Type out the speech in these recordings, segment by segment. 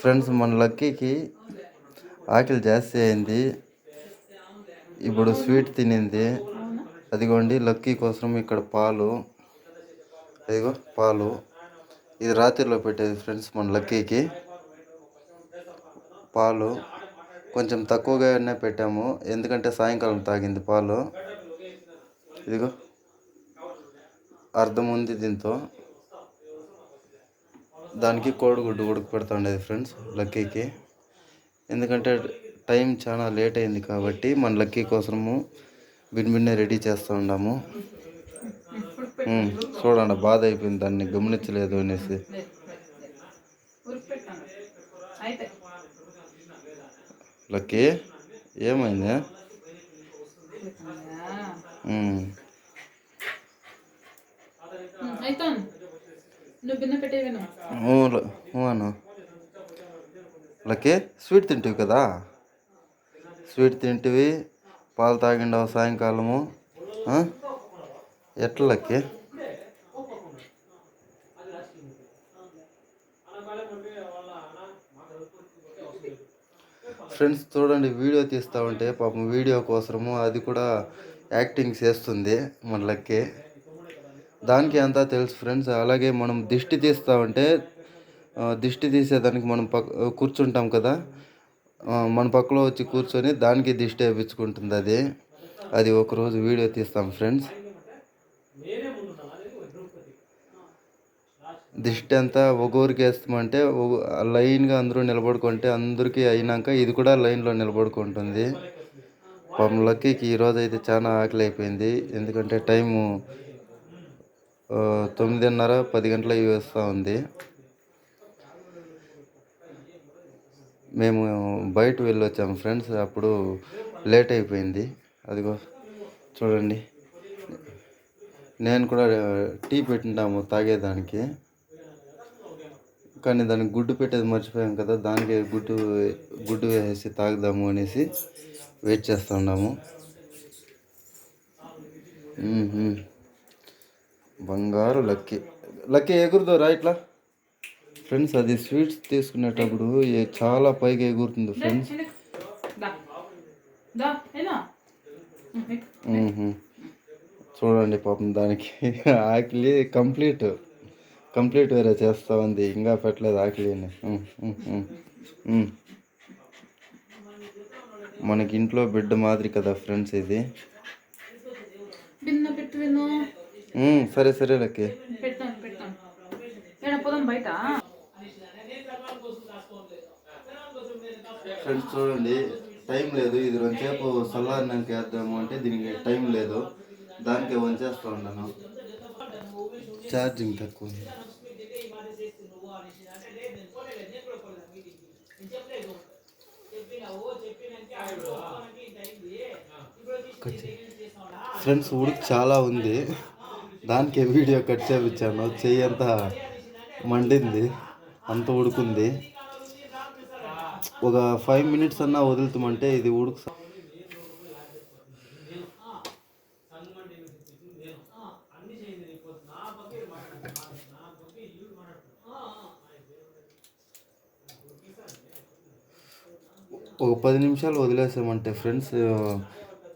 Friends మన లక్కీకి ఆకలి జాస్తి అయింది. ఇప్పుడు స్వీట్ తినింది. అదిగోండి లక్కీ కోసం ఇక్కడ పాలు. అదిగో పాలు. ఇది రాత్రిలో పెట్టేది ఫ్రెండ్స్ మన లక్కీకి. పాలు. కొంచెం తక్కువగానే పెట్టాము. ఎందుకంటే సాయంకాలం తాగింది పాలు. ఇదిగో అర్థం ఉంది దీంతో. దానికి కోడిగుడ్డు ఉడక పెడుతుండేది ఫ్రెండ్స్ లక్కీకి ఎందుకంటే టైం చాలా లేట్ అయింది కాబట్టి మన లక్కీ కోసము బిన్నే రెడీ చేస్తూ ఉన్నాము. చూడండి బాధ అయిపోయింది దాన్ని గమనించలేదు అనేసి. లక్కీ ఏమైంది? అయితే నువ్వు బిన్న పెట్టేవేనా స్వీట్ తింటివి కదా? స్వీట్ తింటివి పాలు తాగిండవు సాయంకాలము ఎట్లకి ఫ్రెండ్స్ చూడండి వీడియో తీస్తూ ఉంటే పాపం వీడియో కోసము అది కూడా యాక్టింగ్ చేస్తుంది మన దానికి అంతా తెలుసు ఫ్రెండ్స్. అలాగే మనం దిష్టి తీస్తామంటే దిష్టి తీసేదానికి మనం పక్ కూర్చుంటాం కదా. మన పక్కలో వచ్చి కూర్చొని దానికి దిష్టి వేయించుకుంటుంది అది. అది ఒకరోజు వీడియో తీస్తాం ఫ్రెండ్స్. దిష్టి అంతా ఒక్కొరికి వేస్తామంటే లైన్గా అందరూ నిలబడుకుంటే అందరికీ అయినాక ఇది కూడా లైన్లో నిలబడుకుంటుంది. పాపం లక్కీకి ఈరోజు అయితే చాలా ఆకలి అయిపోయింది. ఎందుకంటే టైము తొమ్మిదిన్నర పది గంటల వేస్తూ ఉంది. మేము బయట వెళ్ళొచ్చాము ఫ్రెండ్స్ అప్పుడు లేట్ అయిపోయింది. అదిగో చూడండి. నేను కూడా టీ పెట్టింటాము తాగేదానికి. కానీ దానికి గుడ్డు పెట్టేది మర్చిపోయాం కదా దానికి గుడ్డు గుడ్డు వేసి తాగుదాము అనేసి వెయిట్ చేస్తున్నాము. బంగారు లక్కీ. లక్కీ ఎగురుదో రా ఇట్లా? ఫ్రెండ్స్ అది స్వీట్స్ తీసుకునేటప్పుడు చాలా పైకి ఎగురుతుంది ఫ్రెండ్స్. చూడండి పాపం దానికి ఆకలి కంప్లీట్. కంప్లీట్ వేరే చేస్తూ ఉంది. ఇంకా పెట్టలేదు ఆకలిని. మనకి ఇంట్లో బిడ్డ మాదిరి కదా ఫ్రెండ్స్ ఇది. సరే సరే లక్కీ. పెడతాను పెడతాను. ఏడ పోదాం బయట? ఫ్రెండ్స్ చూడండి టైం లేదు. ఇది రెండుసేపు చల్లారినాక వేద్దాము అంటే దీనికి టైం లేదు. దానికే వంచేస్తూ ఉన్నాను. ఛార్జింగ్ తక్కువ ఉంది. ఫ్రెండ్స్ ఉడుకు చాలా ఉంది. దానికి వీడియో కట్ చేయించాను చెయ్యి అంతా మండింది అంత ఉడుకుంది. ఒక ఫైవ్ మినిట్స్ అన్నా వదులుతామంటే ఇది ఉడుకు ఒక పది నిమిషాలు వదిలేసామంటే ఫ్రెండ్స్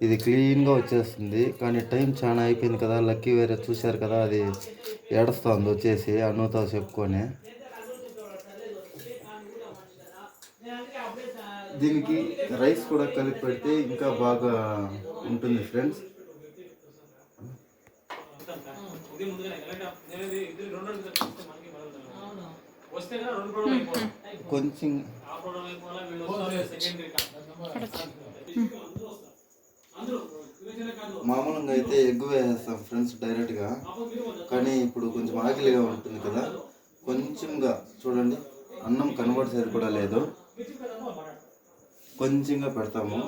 ఇది క్లీన్గా వచ్చేస్తుంది. కానీ టైం చాలా అయిపోయింది కదా. లక్కీ వేరే చూశారు కదా. అది ఏడుస్తుంది వచ్చేసి అన్నుతో చెప్పుకొని. దీనికి రైస్ కూడా కలిపి పెడితే ఇంకా బాగా ఉంటుంది ఫ్రెండ్స్. కొంచెం మామూలుగా అయితే ఎగ్ వేసేస్తాం ఫ్రెండ్స్ డైరెక్ట్గా. కానీ ఇప్పుడు కొంచెం ఆకలిగా ఉంటుంది కదా. కొంచెంగా చూడండి అన్నం కనబడిసేది కూడా లేదు. కొంచెంగా పెడతాము.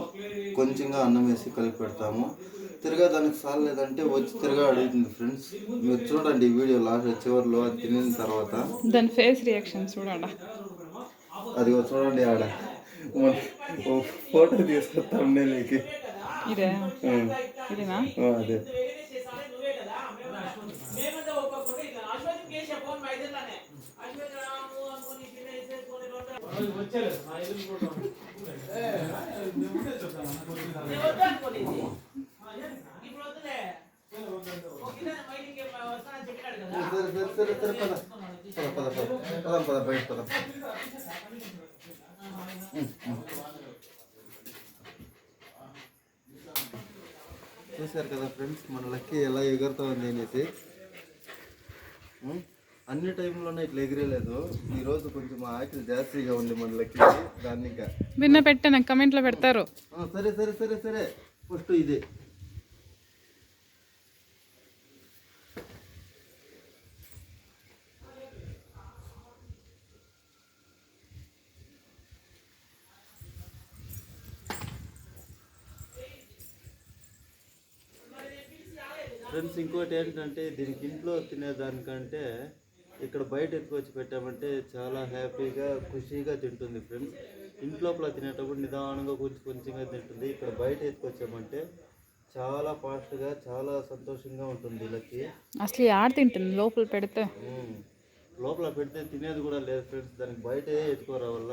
కొంచెంగా అన్నం వేసి కలిపి పెడతాము. తిరగా దానికి సాలేదంటే వచ్చి తిరగా అడుగుతుంది ఫ్రెండ్స్. మీరు చూడండి ఈ వీడియో లాస్ట్ చివరిలో అది తినిన తర్వాత. దాని ఫేస్ రియాక్షన్ చూడండి అది చూడండి ఆడ. ఫోటో తీసుకొస్తాం నేను ఇదే ఇదేనా అదే సరే సరే సరే సరే పద పద పద పద పదం పద బయట పదం చూశారు కదా ఫ్రెండ్స్ మన లక్కీ ఎలా ఎగురుతా ఉంది అనేసి? అన్ని టైంలోనే ఇట్లా ఎగిరేలేదు. ఈరోజు కొంచెం ఆకలి జాస్తిగా ఉంది మన లక్కీ దాన్ని ఇంకా. విన్న పెట్టే నాకు కమెంట్లో పెడతారు. సరే సరే సరే సరే. ఫస్ట్ ఇది ఫ్రెండ్స్ ఇంకోటి ఏంటంటే దీనికి ఇంట్లో తినేదానికంటే ఇక్కడ బయట ఎత్తుకొచ్చి పెట్టామంటే చాలా హ్యాపీగా ఖుషీగా తింటుంది ఫ్రెండ్స్. ఇంట్లోపల తినేటప్పుడు నిదానంగా కొంచెం కొంచెంగా తింటుంది. ఇక్కడ బయట ఎత్తుకొచ్చామంటే చాలా ఫాస్ట్గా చాలా సంతోషంగా ఉంటుంది వీళ్ళకి అసలు ఆడ తింటుంది లోపల పెడితే. లోపల పెడితే తినేది కూడా లేదు ఫ్రెండ్స్. దానికి బయటే ఎత్తుకోరావల్ల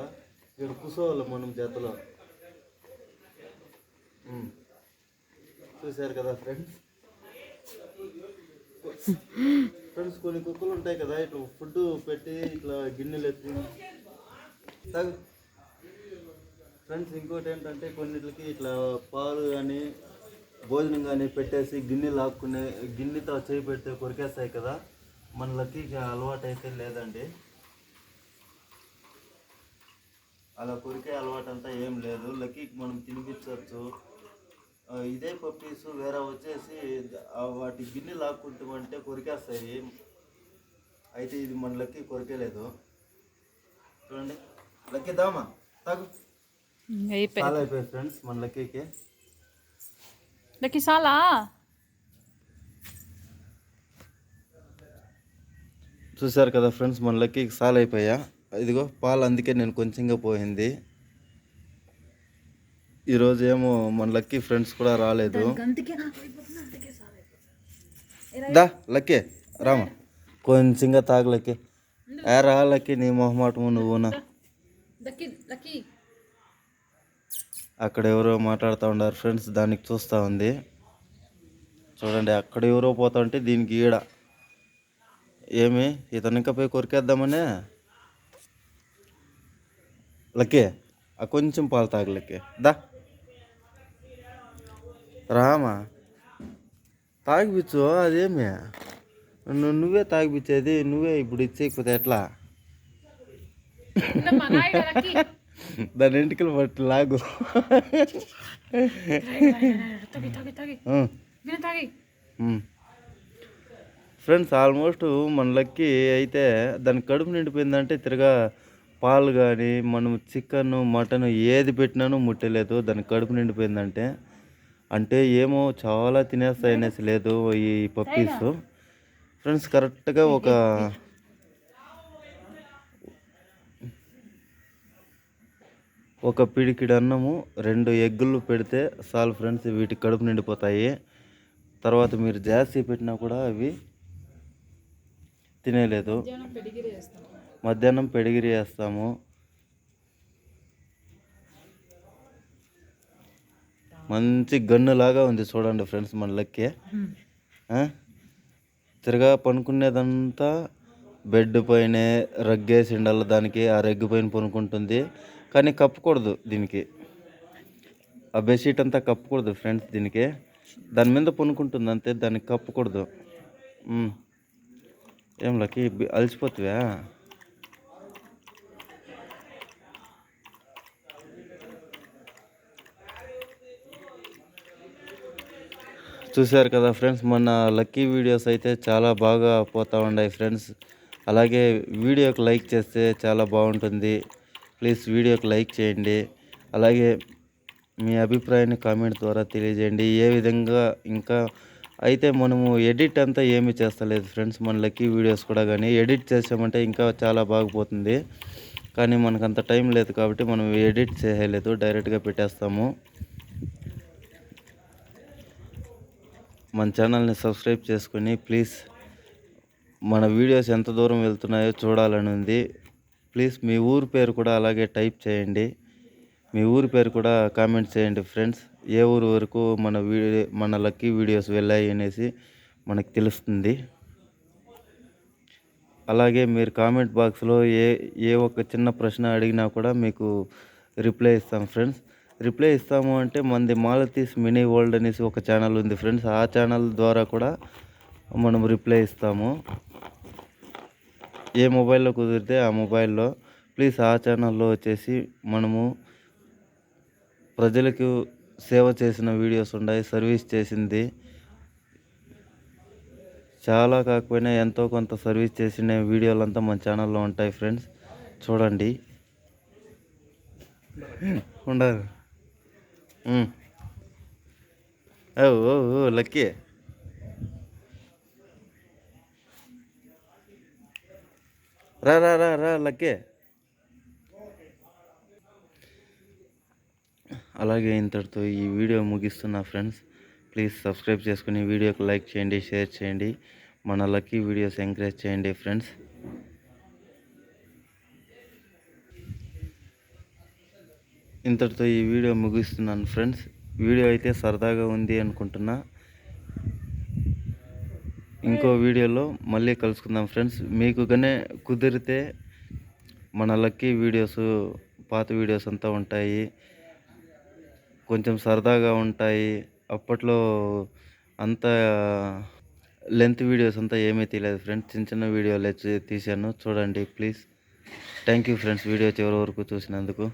ఇక్కడ కూర్చోవాలి మనం జతలో. చూశారు కదా ఫ్రెండ్స్? ఫ్రెండ్స్ కొన్ని కుక్కలు ఉంటాయి కదా ఇటు ఫుడ్ పెట్టి ఇట్లా గిన్నెలు ఎత్తి ఫ్రెండ్స్ ఇంకోటి ఏంటంటే కొన్నిటికి ఇట్లా పాలు కానీ భోజనం కానీ పెట్టేసి గిన్నె లాక్కునే గిన్నెతో చేయి పెడితే కొరికేస్తాయి కదా మన లక్కీకి అలవాటు అయితే లేదండి. అలా కొరికే అలవాటు అంతా ఏం లేదు. లక్కీకి మనం తినిపించవచ్చు ఇదే పప్పీస్ వేరే వచ్చేసి వాటి గిన్నె లాక్కుంటామంటే కొరికేస్తాయి. అయితే ఇది మన లక్కీ కొరికేలేదు. చూడండి. లక్కీ దామా? తాగు. చాలా అయిపోయాయి ఫ్రెండ్స్ మన లక్కీకి. లకి సాలా? చూశారు కదా ఫ్రెండ్స్ మన లక్కీకి సాల్ అయిపోయా ఇదిగో పాలు అందుకే నేను కొంచెంగా పోయింది. ఈరోజు ఏమో మన లక్కీ ఫ్రెండ్స్ కూడా రాలేదు. దా లక్కీ రామా. కొంచెంగా తాగు లక్కీ. ఏ రా లక్కీ నీ మొహమాటము నువ్వునా అక్కడ ఎవరో మాట్లాడుతూ ఉన్నారు ఫ్రెండ్స్ దానికి చూస్తూ ఉంది. చూడండి అక్కడ ఎవరో పోతా ఉంటే దీనికి ఈడ. ఏమి? ఇతను ఇంకా పోయి కొరికేద్దామనే? లక్కే ఆ కొంచెం పాలు తాగు లక్కే. దా. రామా. తాగిపిచ్చు అదేమి? ను- నువ్వే తాగిపిచ్చేది నువ్వే ఇప్పుడు ఇచ్చేయకపోతే ఎట్లా? దాని ఇంటికి పట్టి లాగు. ఫ్రెండ్స్ ఆల్మోస్ట్ మన లక్కి అయితే దాని కడుపు నిండిపోయిందంటే తిరగా పాలు కానీ మనం చికెన్ మటన్ ఏది పెట్టినానో ముట్టలేదు. దాని కడుపు నిండిపోయిందంటే అంటే ఏమో చాలా తినేస్తాయి అనేసి లేదు ఈ పప్పీస్. ఫ్రెండ్స్ కరెక్ట్గా ఒక ఒక పిడికిడి అన్నము రెండు ఎగ్గులు పెడితే చాలు ఫ్రెండ్స్ వీటి కడుపు నిండిపోతాయి. తర్వాత మీరు జాస్తి పెట్టినా కూడా అవి తినేలేదు. మధ్యాహ్నం పెడిగిరి వేస్తాము మంచి గన్నులాగా ఉంది చూడండి ఫ్రెండ్స్ మన లక్కి. తిరగా పనుకునేదంతా బెడ్ పైనే రగ్గేసి ఉండాలి దానికి ఆ రగ్గు పైన పనుకుంటుంది. కానీ కప్పకూడదు దీనికి. ఆ బెడ్షీట్ అంతా కప్పకూడదు ఫ్రెండ్స్ దీనికి. దాని మీద పనుకుంటుంది అంతే దానికి కప్పకూడదు. ఏం లకి అలసిపోతువా? చూశారు కదా ఫ్రెండ్స్ మన లక్కీ వీడియోస్ అయితే చాలా బాగా పోతూ ఉన్నాయి ఫ్రెండ్స్. అలాగే వీడియోకి లైక్ చేస్తే చాలా బాగుంటుంది. ప్లీజ్ వీడియోకి లైక్ చేయండి. అలాగే మీ అభిప్రాయాన్ని కామెంట్ ద్వారా తెలియజేయండి. ఏ విధంగా ఇంకా అయితే మనము ఎడిట్ అంతా ఏమీ చేస్తలేదు ఫ్రెండ్స్. మన లక్కీ వీడియోస్ కూడా కానీ ఎడిట్ చేసామంటే ఇంకా చాలా బాగుపోతుంది కానీ మనకు అంత టైం లేదు కాబట్టి మనం ఎడిట్ చేయలేదు డైరెక్ట్గా పెట్టేస్తాము. మన ఛానల్ని సబ్స్క్రైబ్ చేసుకొని ప్లీజ్ మన వీడియోస్ ఎంత దూరం వెళ్తున్నాయో చూడాలని ఉంది. ప్లీజ్ మీ ఊరు పేరు కూడా అలాగే టైప్ చేయండి. మీ ఊరి పేరు కూడా కామెంట్ చేయండి ఫ్రెండ్స్. ఏ ఊరు వరకు మన వీడియో మన లక్కీ వీడియోస్ వెళ్ళాయి అనేసి మనకు తెలుస్తుంది. అలాగే మీరు కామెంట్ బాక్స్లో ఏ ఏ ఒక్క చిన్న ప్రశ్న అడిగినా కూడా మీకు రిప్లై ఇస్తాం ఫ్రెండ్స్. రిప్లై ఇస్తాము అంటే మనది మాలతీస్ మినీ వరల్డ్ అనేసి ఒక ఛానల్ ఉంది ఫ్రెండ్స్. ఆ ఛానల్ ద్వారా కూడా మనం రిప్లై ఇస్తాము. ఏ మొబైల్లో కుదిరితే ఆ మొబైల్లో ప్లీజ్ ఆ ఛానల్లో వచ్చేసి మనము ప్రజలకు సేవ చేసిన వీడియోస్ ఉన్నాయి సర్వీస్ చేసింది. చాలా కాకపోయినా ఎంతో కొంత సర్వీస్ చేసిన వీడియోలు అంతా మన ఛానల్లో ఉంటాయి ఫ్రెండ్స్. చూడండి. ఉండరు ఓ ఓ ఓ లక్కీ. రా రా రా రా లక్కీ. అలాగే ఇంతటితో ఈ వీడియో ముగిస్తున్నా ఫ్రెండ్స్. ప్లీజ్ సబ్స్క్రైబ్ చేసుకుని వీడియోకి లైక్ చేయండి షేర్ చేయండి. మన లక్కీ వీడియోస్ ఎంకరేజ్ చేయండి ఫ్రెండ్స్. ఇంతటితో ఈ వీడియో ముగిస్తున్నాను ఫ్రెండ్స్. వీడియో అయితే సరదాగా ఉంది అనుకుంటున్నా. ఇంకో వీడియోలో మళ్ళీ కలుసుకుందాం ఫ్రెండ్స్. మీకు కానీ కుదిరితే మన లక్కీ వీడియోస్ పాత వీడియోస్ అంతా ఉంటాయి. కొంచెం సరదాగా ఉంటాయి. అప్పట్లో అంత లెంత్ వీడియోస్ అంతా ఏమీ తీయలేదు ఫ్రెండ్స్. చిన్న చిన్న వీడియోలు తీసాను చూడండి please. Thank you friends video చివరి వరకు చూసినందుకు.